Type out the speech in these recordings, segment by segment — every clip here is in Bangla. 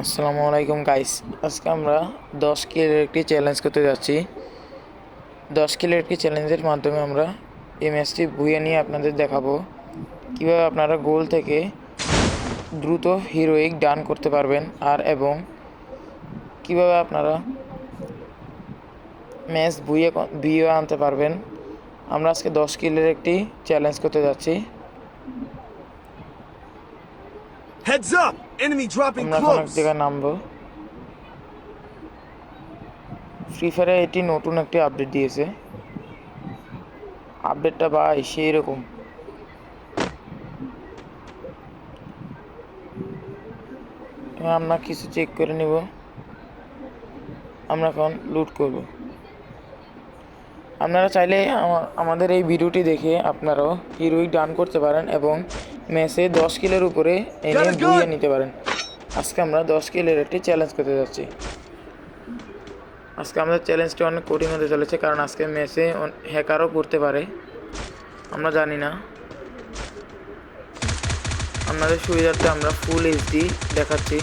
আসসালামু আলাইকুম গাইস আজকে আমরা দশ কিলের একটি চ্যালেঞ্জ করতে যাচ্ছি। দশ কিলের একটি চ্যালেঞ্জের মাধ্যমে আমরা এই ম্যাচটি বুয়ে নিয়ে আপনাদের দেখাবো। কীভাবে আপনারা গোল থেকে দ্রুত হিরোইক ডান করতে পারবেন আর এবং কীভাবে আপনারা ম্যাচ বুয়ে বুয়ে আনতে পারবেন। আমরা আজকে দশ কিলের একটি চ্যালেঞ্জ করতে যাচ্ছি। Heads up! Enemy dropping close! জায়গায় নামবো। ফ্রি ফায়ারে এটি নতুন একটি আপডেট দিয়েছে। আপডেটটা ভাই সেই রকম। আমরা কিছু চেক করে নিব। আমরা এখন লুট করব। আপনারা চাইলে আমা- আমাদের এই ভিডিওটি দেখে আপনারাও হিরোইক ডান করতে পারেন এবং ম্যাচে দশ কিলের উপরে এনে! বুয়ে নিতে পারেন। আজকে আমরা দশ কিলের একটি চ্যালেঞ্জ করতে যাচ্ছি। আজকে আমাদের চ্যালেঞ্জটি অনেক কঠিন হতে চলেছে কারণ আজকে ম্যাচে হ্যাকারও করতে পারে। আমরা জানি না। আপনাদের সুবিধার্থে আমরা ফুল এইচডি দেখাচ্ছি।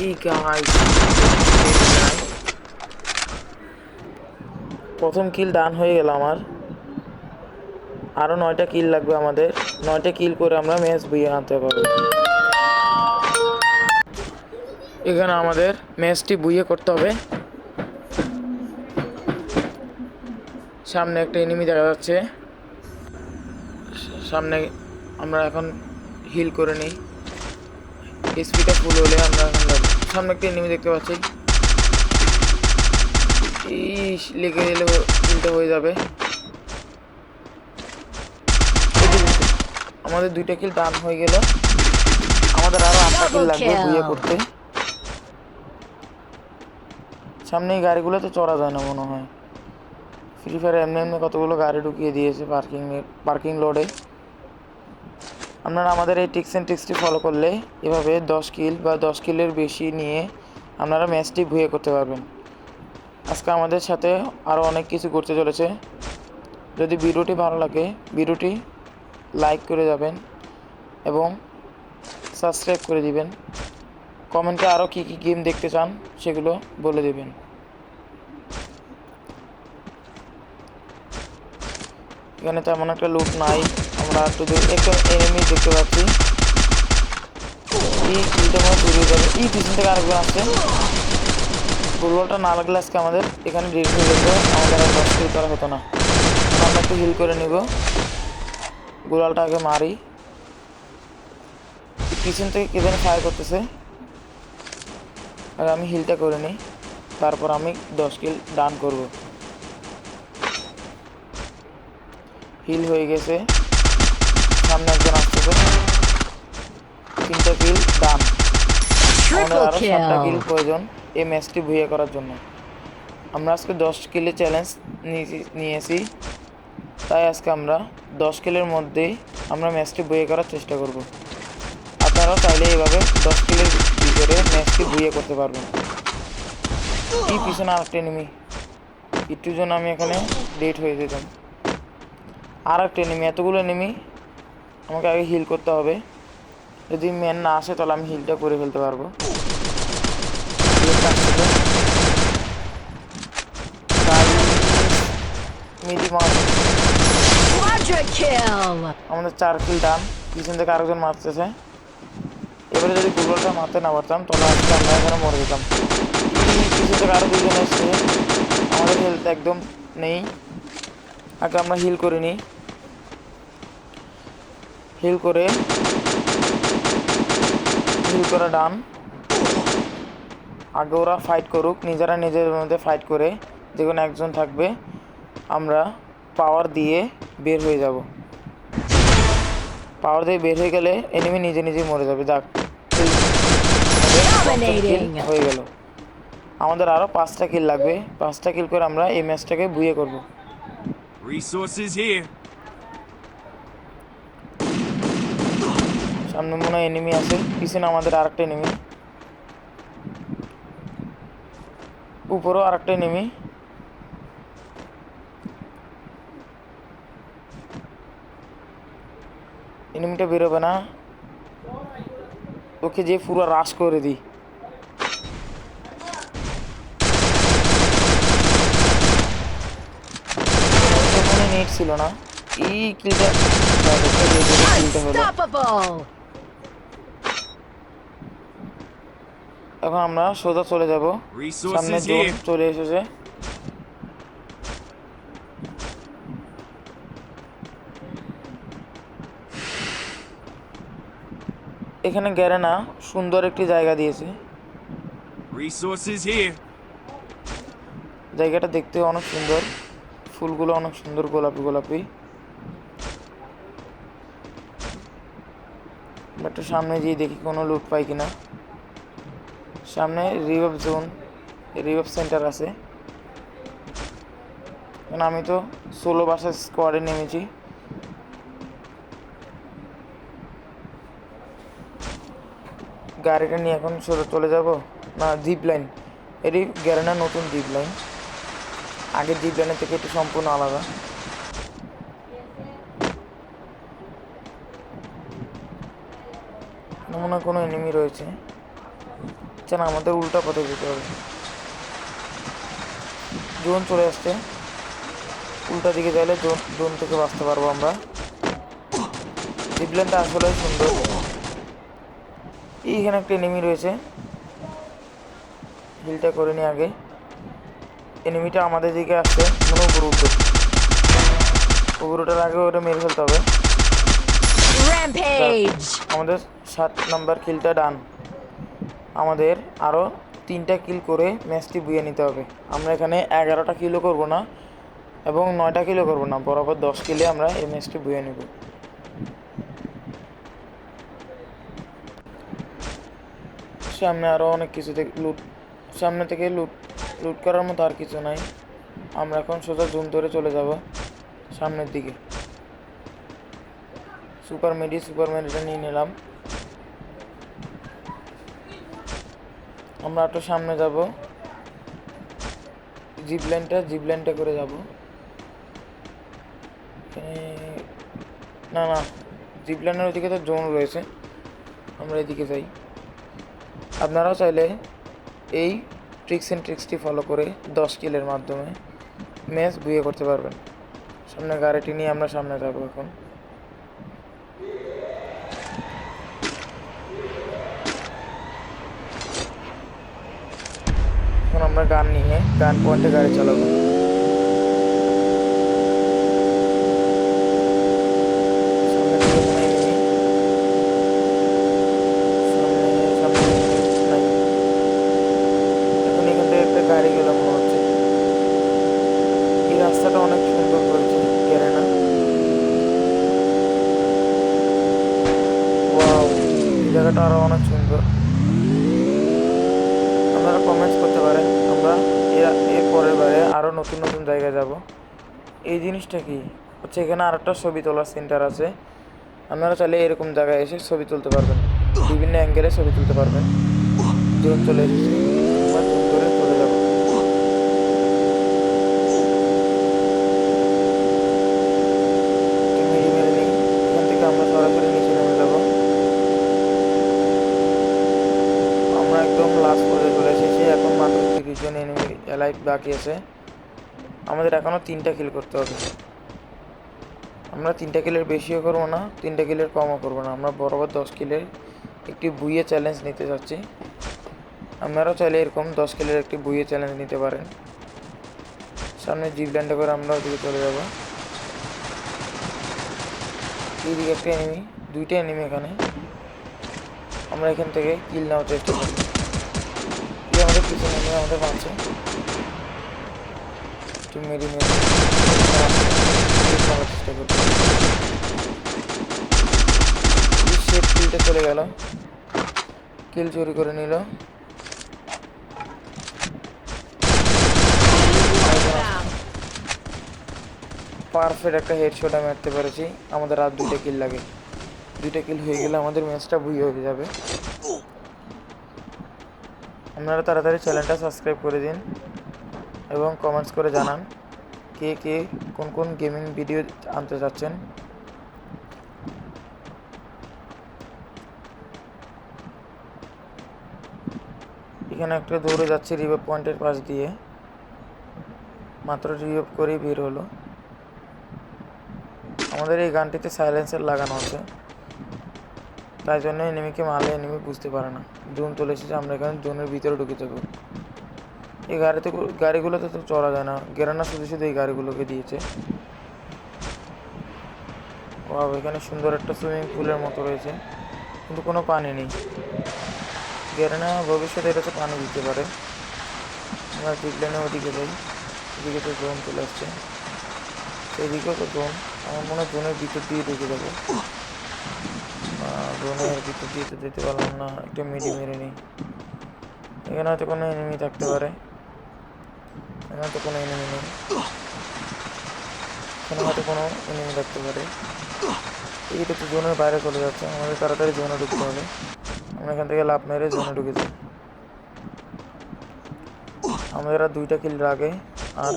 ই গাইস প্রথম কিল ডান হয়ে গেল আমার। আরও নয়টা কিল লাগবে আমাদের। নয়টা কিল করে আমরা ম্যাচ বুয়ে আনতে পারব। এখানে আমাদের ম্যাচটি বুয়ে করতে হবে। সামনে একটা এনিমি দেখা যাচ্ছে। সামনে আমরা এখন হিল করে নিই। স্পিডটা ফুল হলে আমরা এখন। সামনে একটা এনিমি দেখতে পাচ্ছি। ইস লেগে গেলে হিলটা হয়ে যাবে। আমাদের দুইটা কিল ডান হয়ে গেল। আমাদের আরও আটটা কিল লাগবে বিয়ে করতে। সামনে এই গাড়িগুলোতে চড়া যায় না মনে হয়। ফ্রি ফায়ার এমনি এমনি কতগুলো গাড়ি ঢুকিয়ে দিয়েছে পার্কিং পার্কিং লোডে আপনারা আমাদের এই টিক্স অ্যান্ড টিক্সটি ফলো করলে এভাবে দশ কিল বা দশ কিলের বেশি নিয়ে আপনারা ম্যাচটি ভুয়ে করতে পারবেন। আজকে আমাদের সাথে আরও অনেক কিছু করতে চলেছে। যদি ভিডিওটি ভালো লাগে, ভিডিওটি লাইক করে যাবেন এবং সাবস্ক্রাইব করে দিবেন। কমেন্টে আরও কী কী গেম দেখতে চান, সেগুলো বলে দেবেন। এখানে তেমন একটা লুট নাই, আমরা একটু একটা এনিমি দেখতে পাচ্ছি। এই কিলটা মনে দূরে এই পিছন থেকে আরেকজন আসছে। ফুটবলটা না লাগলে আজকে আমাদের এখানে ডিট হয়ে যেত। আমাদের আর দশ কিল করা হতো না। আমরা একটু হিল করে নিব। গোলালটা আগে মারি। পিছন থেকে কে যেন ফায়ার করতেছে। আর আমি হিলটা করে নিই। তারপর আমি দশ কিল ডান করব। হিল হয়ে গেছে। সামনে একজন আসতেছে। তিনটা কিল ডান আমাদের আরও সাতটা কিল প্রয়োজন। এই ম্যাচটি ভুইয়ে করার জন্য। আমরা আজকে দশ কিলের চ্যালেঞ্জ নিয়েছি তাই আজকে আমরা দশ কিলের মধ্যেই আমরা ম্যাচটি বইয়ে করার চেষ্টা করব। আপনারাও চাইলে এইভাবে দশ কিলের ভিতরে ম্যাচটি বুয়ে করতে পারবেন। কি পিছনে আরেকটা এনিমি একটু জন্য আমি এখানে ডেট হয়ে যেতাম। আর একটা এনিমি এতগুলো এনিমি আমাকে আগে হিল করতে হবে। যদি ম্যান না আসে তাহলে আমি হিলটা করে ফেলতে পারব। Quadra kill! আমাদের চার কিল ডান পিছন থেকে আরেকজন মারতেছে। এবারে যদি গুগলটা মারতে না পারতাম, তাহলে আজকে আমরা এখানে মরে যেতাম। পিছন থেকে আরও দুজন এসছে। আমাদের হেলথ একদম নেই। আগে আমরা হিল করে নিই হিল করে হিল করে ডান আগে ওরা ফাইট করুক নিজেরা নিজেদের মধ্যে ফাইট করে যে কোনো একজন থাকবে আমরা পাওয়ার দিয়ে বের হয়ে যাব। পাওয়ার দিয়ে বের হয়ে গেলে এনিমি নিজে নিজে মরে যাবে যাক. হয়ে গেল। আমাদের আরও পাঁচটা কিল লাগবে পাঁচটা কিল করে আমরা এই ম্যাচটাকে বুয়ে করব। সামনে মনে হয় এনিমি আছে পিছনে আমাদের আরেকটা এনিমি উপরেও আরেকটা এনিমি এনিমিটা বেরোবে না ওকে যে পুরো রাশ করে দিই নেট ছিল না এই কিলটা কিলটা হলো এখন আমরা সোজা চলে যাব। সামনে জোন চলে এসেছে। এখানে গ্যারেনা সুন্দর একটি জায়গা দিয়েছে। জায়গাটা দেখতে অনেক সুন্দর। ফুলগুলো অনেক সুন্দর গোলাপি গোলাপি। একটু সামনে গিয়ে দেখি কোনো লুট পাই কিনা। সামনে রিভাব জোন রিভাব সেন্টার আছে। এখন আমি তো ষোলো বাসা স্কোয়াডে নেমেছি। গাড়িটা নিয়ে এখন সোজা চলে যাব, না, জিপ লাইন। এটি গ্যারেনা নতুন জিপ লাইন। আগের জিপ লাইনের থেকে একটু সম্পূর্ণ আলাদা। মনে কোনো এনিমি রয়েছে। না আমাদের উল্টা পথে যেতে হবে। জোন চলে আসছে। উল্টা দিকে গেলে জোন জোন থেকে বাঁচতে পারব আমরা। জিপ লাইনটা আসলে সুন্দর। এইখানে একটা এনিমি রয়েছে। হিলটা করে নি আগে। এনিমিটা আমাদের দিকে আসছে মনে উপর উঠবে আগে ওটা মেরে ফেলতে হবে। আমাদের সাত নাম্বার কিলটা ডান আমাদের আরও তিনটা কিল করে ম্যাচটি বুয়ে নিতে হবে। আমরা এখানে এগারোটা কিলো করব না এবং নয়টা কিলো করব না, বরাবর দশ কিলে আমরা এই ম্যাচটি বুয়ে নেব। সামনে আরও অনেক কিছু লুট সামনে থেকে লুট লুট করার মতো আর কিছু নাই। আমরা এখন সোজা জুম ধরে চলে যাব সামনের দিকে। সুপার মেডি সুপার মেডিটা নিয়ে নিলাম। আমরা একটু সামনে যাব। জিপ লাইনটা জিপ লাইনটা করে যাব। না না জিপ লাইনের ওইদিকে তো জোন রয়েছে। আমরা এদিকে যাই। আপনারাও চাইলে এই ট্রিক্স অ্যান্ড ট্রিক্সটি ফলো করে দশ কিলের মাধ্যমে ম্যাচ বুয়ে করতে পারবেন। সামনে গাড়িটি নিয়ে আমরা সামনে যাব এখন। এখন আমরা গান নিয়ে, গান পয়েন্টে গাড়ি চালাবো। গাড়ি গেল মনে হচ্ছে। এই রাস্তাটা জায়গাটা আরও অনেক সুন্দর। আপনারা কমেন্টস করতে পারেন। আমরা এর- পরের বারে আরও নতুন নতুন জায়গায় যাব। এই জিনিসটা কি? হচ্ছে এখানে আর একটা ছবি তোলার সেন্টার আছে। আপনারা চাইলে এরকম জায়গায় এসে ছবি তুলতে পারবেন। বিভিন্ন অ্যাঙ্গেলে ছবি তুলতে পারবেন। যেরকম চলে এসেছে আমরা জোন ধরে চলে যাব একটু মেরে মেরে নিই এখান থেকে আমরা সরাসরি নিচে নেমে যাব আমরা একদম লাস্ট পর্যায়ে চলে এসেছি এখন মাত্র তিরিশ জন এনিমি লাইফ বাকি আছে। আমাদের এখনও তিনটা কিল করতে হবে। আমরা তিনটা কিলের বেশিও করব না, তিনটা কিলের কমও করব না। আমরা বরাবর দশ কিলের একটি বুইয়ে চ্যালেঞ্জ নিতে চাচ্ছি আপনারাও চাইলে এরকম দশ কিলের একটি বুইয়ে চ্যালেঞ্জ নিতে পারেন। সামনে জিপ ল্যান্ডে করে আমরা ওদিকে চলে যাব। এইদিকে একটা এনিমি দুইটা এনিমি এখানে। আমরা এখান থেকে কিল নেওয়ার চেষ্টা করি আমাদের পিছনে আমাদের বাঁচে একটু মেরি মেরি চলে গেল। কিল চুরি করে নিল। পারফেক্ট একটা হেডশট আমি মারতে পেরেছি। আমাদের আর দুইটা কিল লাগে। দুইটা কিল হয়ে গেলে আমাদের ম্যাচটা বুই হয়ে যাবে। আপনারা তাড়াতাড়ি চ্যানেলটা সাবস্ক্রাইব করে দিন। এবং কমেন্টস করে জানান কে কে কোন কোন গেমিং ভিডিও আনতে চাচ্ছেন। এখানে একটা দৌড়ে যাচ্ছে রিভাব পয়েন্টের পাশ দিয়ে। মাত্র রিভাব করেই বের হলো। আমাদের এই গানটিতে সাইলেন্সের লাগানো আছে। তাই জন্য এনিমিকে মারলে এনিমি বুঝতে পারে না। জোন চলে এসেছে, আমরা এখানে জোনের ভিতরে ঢুকে যাব। এই গাড়িতে গাড়িগুলোতে তো চড়া যায় না। গেরানা শুধু শুধু এই গাড়িগুলোকে দিয়েছে। এখানে সুন্দর একটা সুইমিং পুলের মতো রয়েছে। কিন্তু কোনো পানি নেই। গেরানা ভবিষ্যতে এটাতে পানি দিতে পারে। আমরা জিগলেনে ওদিকে যাই। ওদিকে তো জোন চলে আসছে। সেদিকেও তো জোন আমার মনে হয় জোনের ভিতর দিয়ে ঢুকে যাব। না জোনের ভিতর দিয়ে তো যেতে পারলাম না। একটা মিডি মেরে নিই। এখানে হয়তো কোনো এনিমি থাকতে পারে। এখানে তো কোনো এনিমি নেই। এখানে হয়তো কোনো এনিমি থাকতে পারে। এইটা তো জোনের বাইরে চলে যাচ্ছে, আমাদের তাড়াতাড়ি জোনে ঢুকতে হবে। আমরা এখান থেকে লাভ মেরে জোনে ঢুকে যাই। আমাদের আর দুইটা কিল আগে আর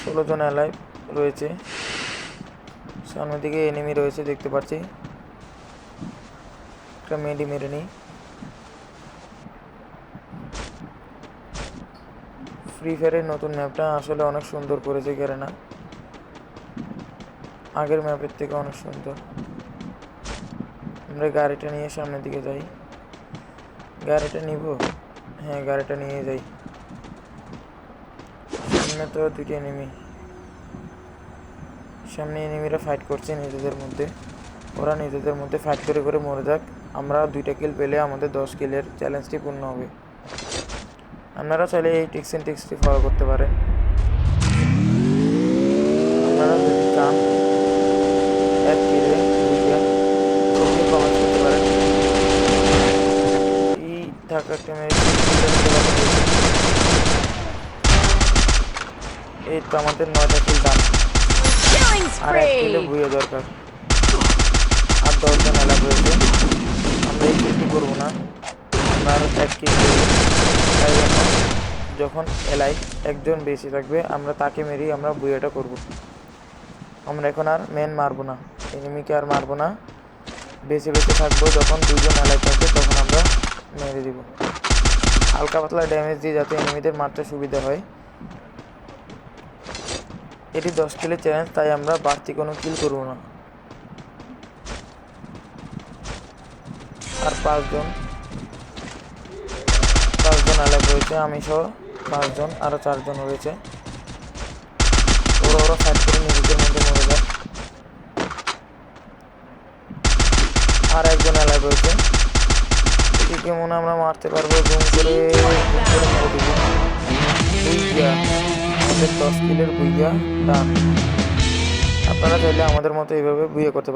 ষোলো জন অ্যালাইভ রয়েছে। সামনের দিকে এনিমি রয়েছে, দেখতে পাচ্ছি। একটা মেডি মেরে নিই। ফ্রি ফায়ারের নতুন ম্যাপটা আসলে অনেক সুন্দর করেছে না আগের ম্যাপের থেকে অনেক সুন্দর। আমরা গাড়িটা নিয়ে সামনের দিকে যাই। গাড়িটা নিব? হ্যাঁ গাড়িটা নিয়ে যাই। সামনে তো দুটি এনিমি সামনে এনিমিরা ফাইট করছে নিজেদের মধ্যে। ওরা নিজেদের মধ্যে ফাইট করে করে মরে যাক। আমরা দুইটা কিল পেলে আমাদের দশ কিলের চ্যালেঞ্জটি পূর্ণ হবে। আপনারা চাইলে এই টিক্স অ্যান্ড টিক্সটি ফলো করতে পারেন। আপনারা যদি চান এক কিলে দুইটা ছবি কমেন্ট করতে পারেন। এই থাকা একটা এই তো আমাদের নয়টা কিল দাম আর এক কিলো! দরকার। আর দশজন এলাকা রয়েছে আমরা এই কিলটি করব না। আমরা আরও এক কিল যখন এলাই, একজন বেশি থাকবে, আমরা তাকে মেরেই আমরা বুয়েটা করব। আমরা এখন আর মেন মারবো না এনিমিকে আর মারবো না। বেশি বেশি থাকব, যখন দুজন এলাই থাকবে, তখন আমরা মেরে দিব। হালকা পাতলা ড্যামেজ দিয়ে যাতে এনিমিদের মারতে সুবিধা হয়। এটি দশ কিলের চ্যালেঞ্জ তাই আমরা বাড়তি কোনো কিল করব না। আর পাঁচজন পাঁচজন আলাপ রয়েছে আমি সহ পাঁচজন আরও চারজন রয়েছে। ওরা ওরা ফাইট করে নিজেদের মধ্যে মরে যায়। আর একজন এলাকা রয়েছে। এটিকে মনে আমরা মারতে পারব, জুম করে আমাদের দশ কিলের বুইয়া আপনারা চাইলে আমাদের মতো এইভাবে বুইয়া করতে